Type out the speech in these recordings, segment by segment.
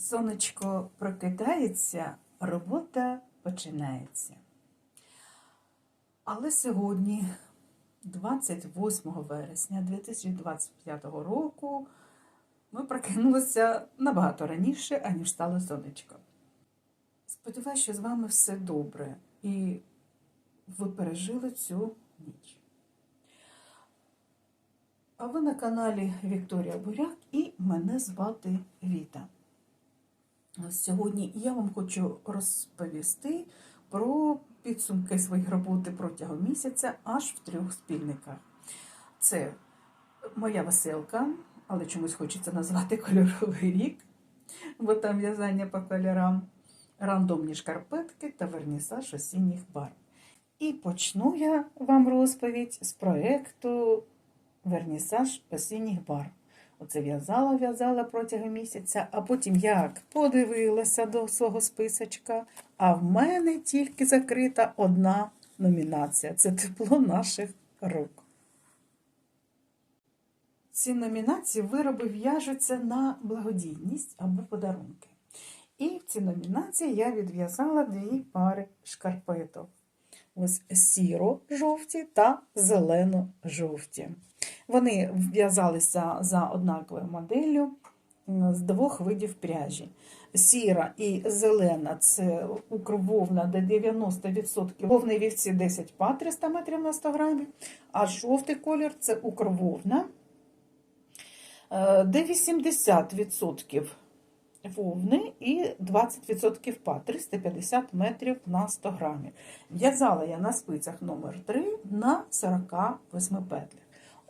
Сонечко прокидається, робота починається. Але сьогодні, 28 вересня 2025 року, ми прокинулися набагато раніше, аніж стало сонечко. Сподіваюся, що з вами все добре і ви пережили цю ніч. А ви на каналі Вікторія Буряк і мене звати Віта. Сьогодні я вам хочу розповісти про підсумки своєї роботи протягом місяця аж в трьох спільниках. Це моя веселка, але чомусь хочеться назвати кольоровий рік, бо там в'язання по кольорам, рандомні шкарпетки та вернісаж осінніх барв. І почну я вам розповідь з проєкту Вернісаж осінніх барв. Оце в'язала, в'язала протягом місяця, а потім як подивилася до свого списочка. А в мене тільки закрита одна номінація це тепло наших рук. Ці номінації вироби в'яжуться на благодійність або подарунки. І в ці номінації я відв'язала дві пари шкарпеток. Ось сіро-жовті та зелено-жовті. Вони в'язалися за однаковою моделлю з двох видів пряжі. Сіра і зелена це укрвовна до 90%, вовни вівці 10 па 300 метрів на 100 грамів, а жовтий колір це укрвовна, де 80% вовни і 20% па 350 метрів на 100 грамів. В'язала я на спицях номер 3 на 48 петлях.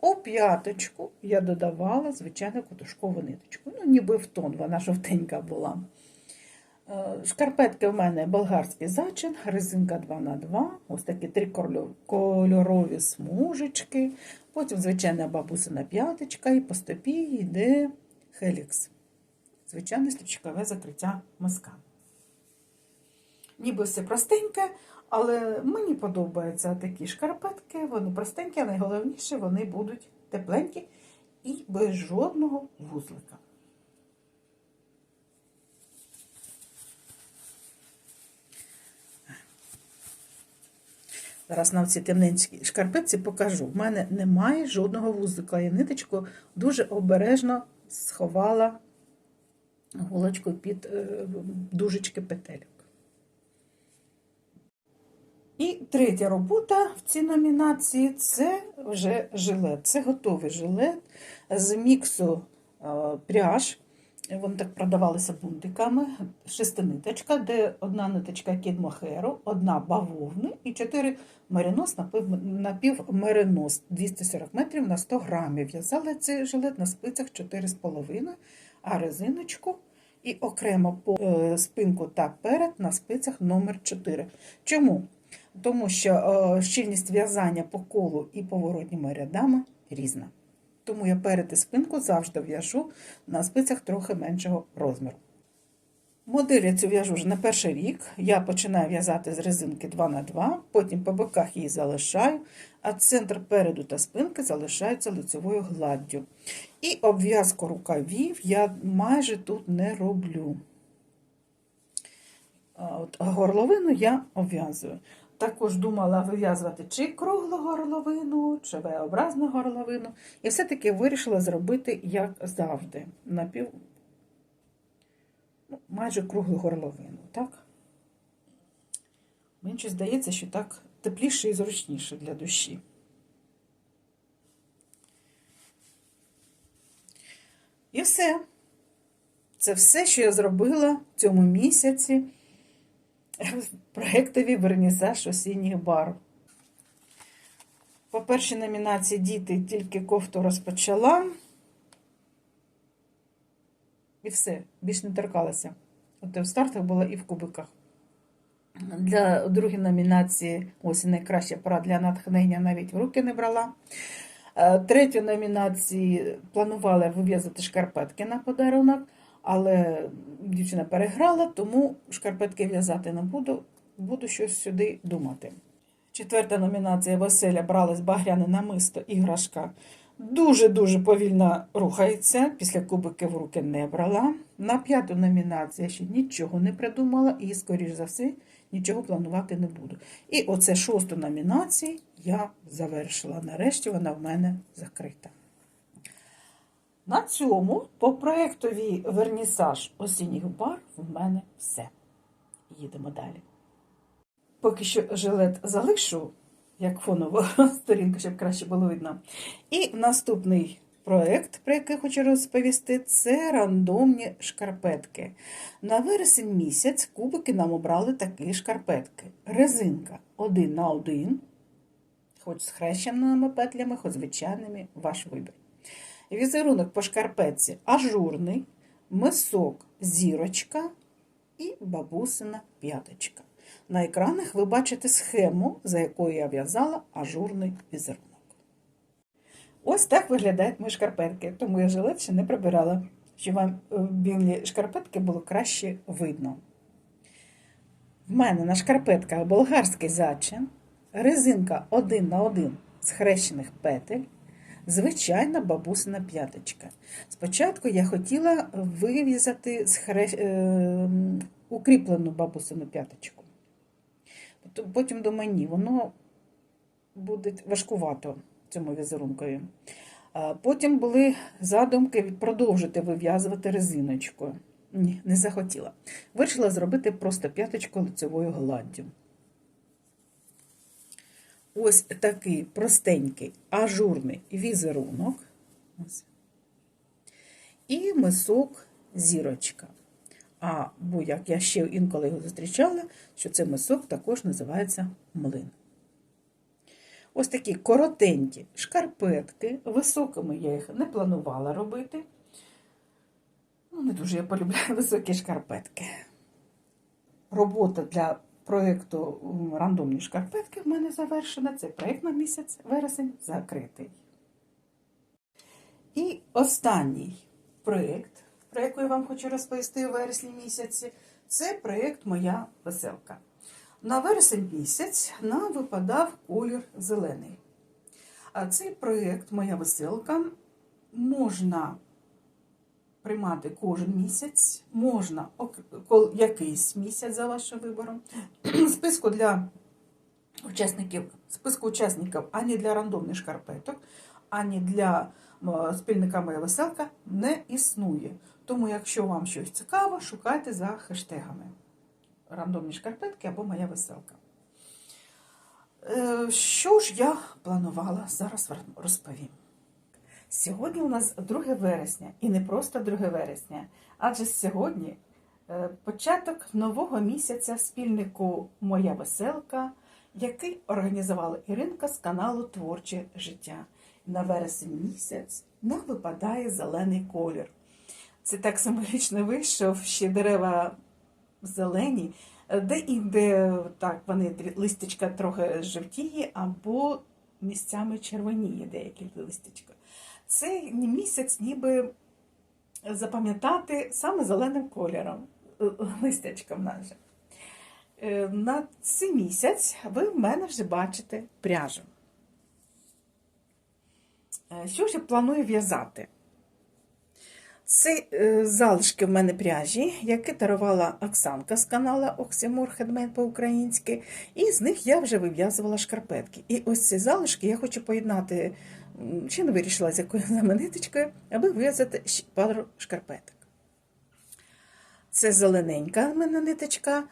У п'яточку я додавала звичайну кутушкову ниточку. Ну, ніби в тон, вона жовтенька була. Шкарпетки в мене болгарський зачин, резинка 2х2, ось такі три кольорові смужечки, потім звичайна бабусина п'яточка, і по стопі йде хелікс. Звичайне стрічкове закриття мазка. Ніби все простеньке, але мені подобаються такі шкарпетки, вони простенькі, а найголовніше, вони будуть тепленькі і без жодного вузлика. Зараз на цій темненькій шкарпетці покажу. У мене немає жодного вузлика. Я ниточку дуже обережно сховала голочку під дужечки петельок. І третя робота в цій номінації це вже жилет. Це готовий жилет з міксу пряж. Вони так продавалися бунтиками. Шестиниточка, де одна ниточка кідмохеру, одна бавовни і чотири меринос, напівмеринос 240 метрів на 100 грамів. В'язала цей жилет на спицях 4,5, а резиночку і окремо по спинку та перед на спицях номер 4. Чому? Тому що щільність в'язання по колу і поворотніми рядами різна. Тому я перед і спинку завжди в'яжу на спицях трохи меншого розміру. Модель я цю в'яжу вже на перший рік. Я починаю в'язати з резинки 2х2, потім по боках її залишаю, а центр переду та спинки залишаються лицевою гладдю. І обв'язку рукавів я майже тут не роблю. От Горловину я обв'язую. Також думала вив'язувати чи круглу горловину, чи V-образну горловину. І все-таки вирішила зробити, як завжди, напів, ну, майже круглу горловину. так? Мені здається, що так тепліше і зручніше для душі. І все. Це все, що я зробила в цьому місяці проєктові вернісаж осінніх барв. По першій номінації діти тільки кофту розпочала. І все, більш не торкалася. От в стартах була і в кубиках. Для другої номінації ось найкраща пора для натхнення навіть в руки не брала. Третю номінації планувала вив'язати шкарпетки на подарунок, але дівчина переграла, тому шкарпетки в'язати не буду, буду щось сюди думати. Четверта номінація веселя бралась багряне намисто іграшка Дуже-дуже повільно рухається. Після кубики в руки не брала. На п'яту номінацію я ще нічого не придумала і, скоріш за все, нічого планувати не буду. І оце шосту номінацію я завершила. Нарешті вона в мене закрита. На цьому по проєктові вернісаж осінніх бар в мене все. Їдемо далі. Поки що жилет залишу, як фонову сторінку, щоб краще було видно. І наступний проєкт, про який хочу розповісти, це рандомні шкарпетки. На вересень місяць кубики нам обрали такі шкарпетки. Резинка один на один, хоч з хрещеними петлями, хоч звичайними, ваш вибір. Візерунок по шкарпетці ажурний, мисок зірочка і бабусина п'яточка. На екранах ви бачите схему, за якою я в'язала ажурний візерунок. Ось так виглядають мої шкарпетки, тому я жилет не прибирала, щоб вам е, білі шкарпетки було краще видно. В мене на шкарпетках болгарський зачин, резинка один на один з хрещених петель, звичайна бабусина п'яточка. Спочатку я хотіла вив'язати з хре- е, укріплену бабусину п'яточку. Потім- Потім думаю, ні, воно буде важкувато цьому візерункові. Потім були задумки продовжити вив'язувати резиночкою. Ні, не захотіла. Вирішила зробити просто п'яточку лицевою гладдю. Ось такий простенький ажурний візерунок. І мисок зірочка. А, бо як я ще інколи його зустрічала, що цей мисок також називається млин. Ось такі коротенькі шкарпетки. Високими я їх не планувала робити. Ну, не дуже я полюбляю високі шкарпетки. Робота для проєкту рандомні шкарпетки в мене завершена. Це проєкт на місяць вересень закритий. І останній проєкт, про який я вам хочу розповісти у вересні місяці, це проєкт Моя веселка. На вересень місяць нам випадав колір зелений. А цей проєкт Моя веселка можна приймати кожен місяць, можна якийсь місяць за вашим вибором. Списку для учасників, списку учасників ані для рандомних шкарпеток, ані для спільника Моя веселка не існує. Тому, якщо вам щось цікаво, шукайте за хештегами рандомні шкарпетки або моя веселка. Е, Що ж я планувала, зараз розповім. Сьогодні у нас 2 вересня, і не просто 2 вересня, адже сьогодні е, початок нового місяця в спільнику Моя веселка, який організувала Іринка з каналу Творче життя. На вересень місяць нам випадає зелений колір. Це так символічно вийшов, ще дерева зелені, де інде так вони листячка трохи жовтіє, або місцями червоніє деякі листячка. Цей місяць ніби запам'ятати саме зеленим кольором, е, листячком нашим. Е, На цей місяць ви в мене вже бачите пряжу. Е, Що ж я планую в'язати? Це е, залишки в мене пряжі, які дарувала Оксанка з каналу Оксимур Хедмейд по-українськи, і з них я вже вив'язувала шкарпетки. І ось ці залишки я хочу поєднати, ще не вирішила, з якою саме ниточкою, аби вив'язати пару шкарпеток. Це зелененька в мене ниточка.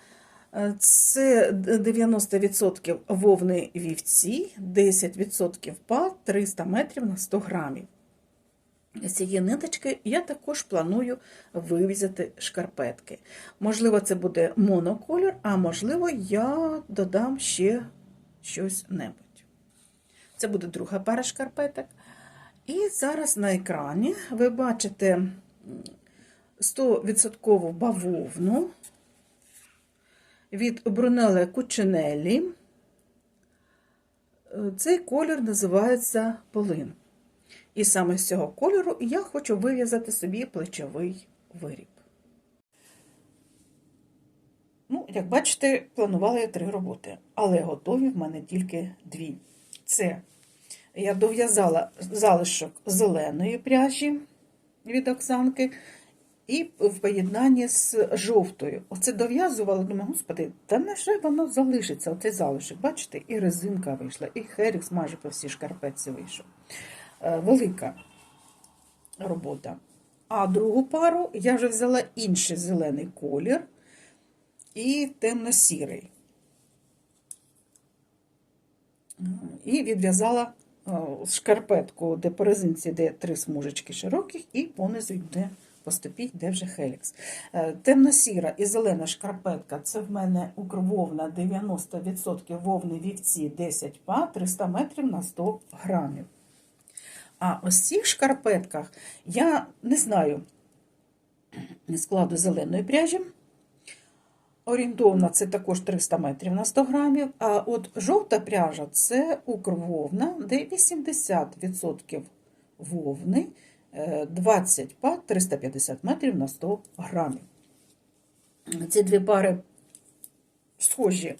Е, Це 90% вовни вівці, 10% пар, 300 метрів на 100 грамів. З цієї ниточки я також планую вивізати шкарпетки. Можливо, це буде монокольор, а можливо, я додам ще щось небудь. Це буде друга пара шкарпеток. І зараз на екрані ви бачите 100% бавовну від Брунеле Кучинелі. Цей колір називається полин. І саме з цього кольору я хочу вив'язати собі плечовий виріб. Ну, як бачите, планувала я три роботи, але готові в мене тільки дві. Це Я дов'язала залишок зеленої пряжі від Оксанки і в поєднанні з жовтою. Оце дов'язувала, думаю, господи, та невже воно залишиться, оцей залишок. Бачите, і резинка вийшла, і херікс майже по всій шкарпетці вийшов. Е, Велика робота. А другу пару я вже взяла інший зелений колір і темно-сірий. І відв'язала е, шкарпетку, де по резинці йде три смужечки широких, і понизу йде по стопі, йде вже хелікс. Темно-сіра і зелена шкарпетка це в мене укрвовна 90% вовни вівці 10 па 300 метрів на 100 грамів. А ось цих шкарпетках я не знаю складу зеленої пряжі. Орієнтовна це також 300 метрів на 100 грамів. А от жовта пряжа це укрвовна, де 80% вовни, е, 20 пар 350 метрів на 100 грамів. Ці дві пари схожі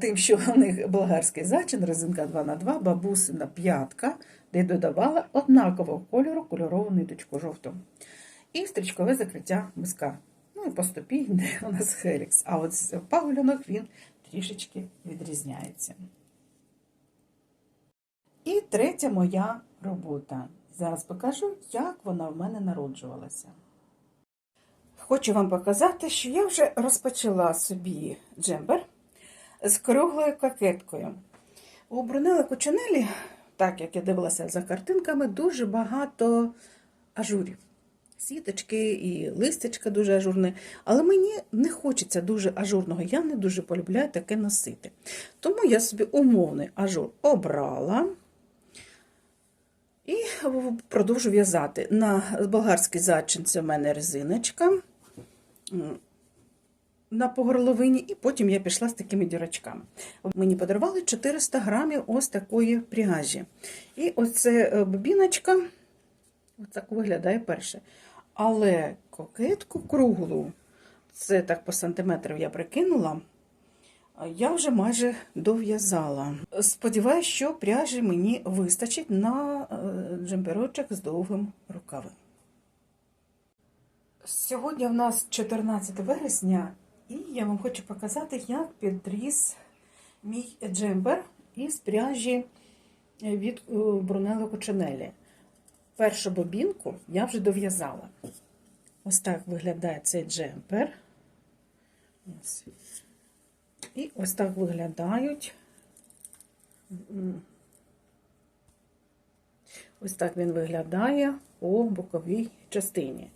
тим, що у них болгарський зачин, резинка 2х2, бабусина п'ятка, де додавала однакового кольору кольорову ниточку жовту. І стрічкове закриття миска. Ну і по стопі йде у нас хелікс. А от з він трішечки відрізняється. І третя моя робота. Зараз покажу, як вона в мене народжувалася. Хочу вам показати, що я вже розпочала собі джембер з круглою кокеткою. У Брунелли Кучинелі, так як я дивилася за картинками, дуже багато ажурів. Сіточки і листячка дуже ажурне. Але мені не хочеться дуже ажурного, я не дуже полюбляю таке носити. Тому я собі умовний ажур обрала і продовжу в'язати. На болгарський зачин це в мене резиночка на погорловині, і потім я пішла з такими дірочками. Мені подарували 400 грамів ось такої пряжі. І оце бобіночка, ось так виглядає перше. Але кокетку круглу, це так по сантиметрів я прикинула, я вже майже дов'язала. Сподіваюсь, що пряжі мені вистачить на джемперочок з довгим рукавом. Сьогодні в нас 14 вересня, і я вам хочу показати, як підріс мій джемпер із пряжі від Брунелло Кучинелі. Першу бобінку я вже дов'язала. Ось так виглядає цей джемпер. Ось. І ось так виглядають. Ось так він виглядає у боковій частині.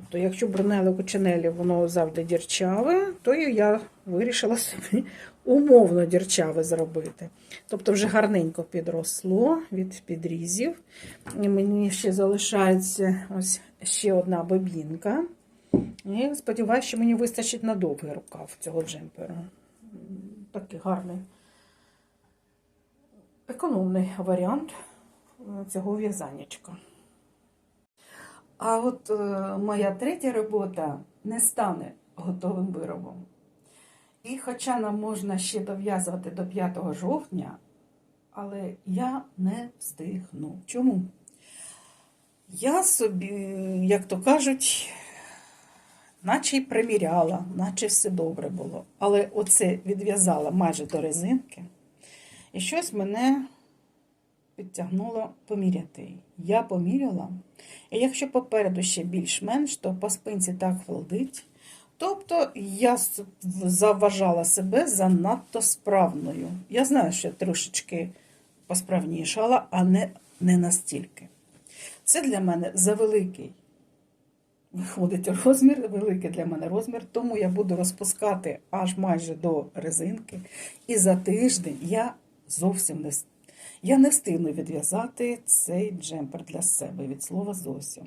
Тобто, якщо Брунелло Кучинелі воно завжди дірчаве, то я вирішила собі умовно дірчаве зробити. Тобто, вже гарненько підросло від підрізів. І мені ще залишається ось ще одна бобінка. І сподіваюся, що мені вистачить на довгий рукав цього джемпера. Такий гарний, економний варіант цього в'язанечка. А от е, моя третя робота не стане готовим виробом. І хоча нам можна ще дов'язувати до 5 жовтня, але я не встигну. Чому? Я собі, як то кажуть, наче й приміряла, наче все добре було. Але оце відв'язала майже до резинки. І щось мене підтягнуло поміряти. Я поміряла. І якщо попереду ще більш-менш, то по спинці так фолдить. Тобто я завважала себе занадто справною. Я знаю, що я трошечки посправнішала, а не, не настільки. Це для мене завеликий. Виходить розмір, великий для мене розмір, тому я буду розпускати аж майже до резинки. І за тиждень я зовсім не я не встигну відв'язати цей джемпер для себе від слова зовсім.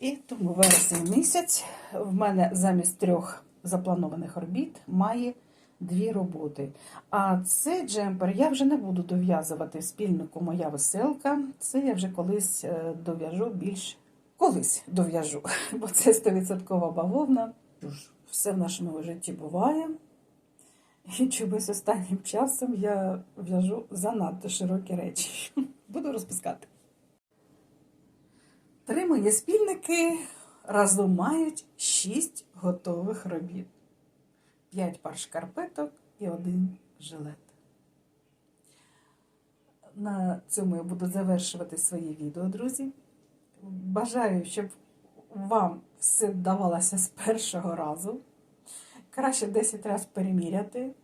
І тому вересень місяць в мене замість трьох запланованих орбіт має дві роботи. А цей джемпер я вже не буду дов'язувати спільнику моя веселка. Це я вже колись е, дов'яжу більш колись дов'яжу, бо це 100% бавовна. Все в нашому житті буває. І чомусь останнім часом я в'яжу занадто широкі речі. Буду розпускати. Три мої спільники разом мають шість готових робіт. П'ять пар шкарпеток і один жилет. На цьому я буду завершувати своє відео, друзі. Бажаю, щоб вам все вдавалося з першого разу. Краще 10 разів переміряти,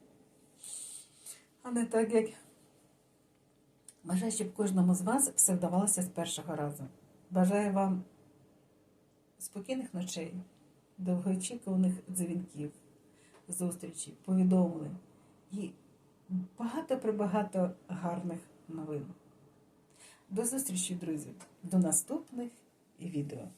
а не так, як. Бажаю, щоб кожному з вас все вдавалося з першого разу. Бажаю вам спокійних ночей, довгоочікуваних дзвінків, зустрічей, повідомлень і багато-прибагато гарних новин. До зустрічі, друзі, до наступних відео.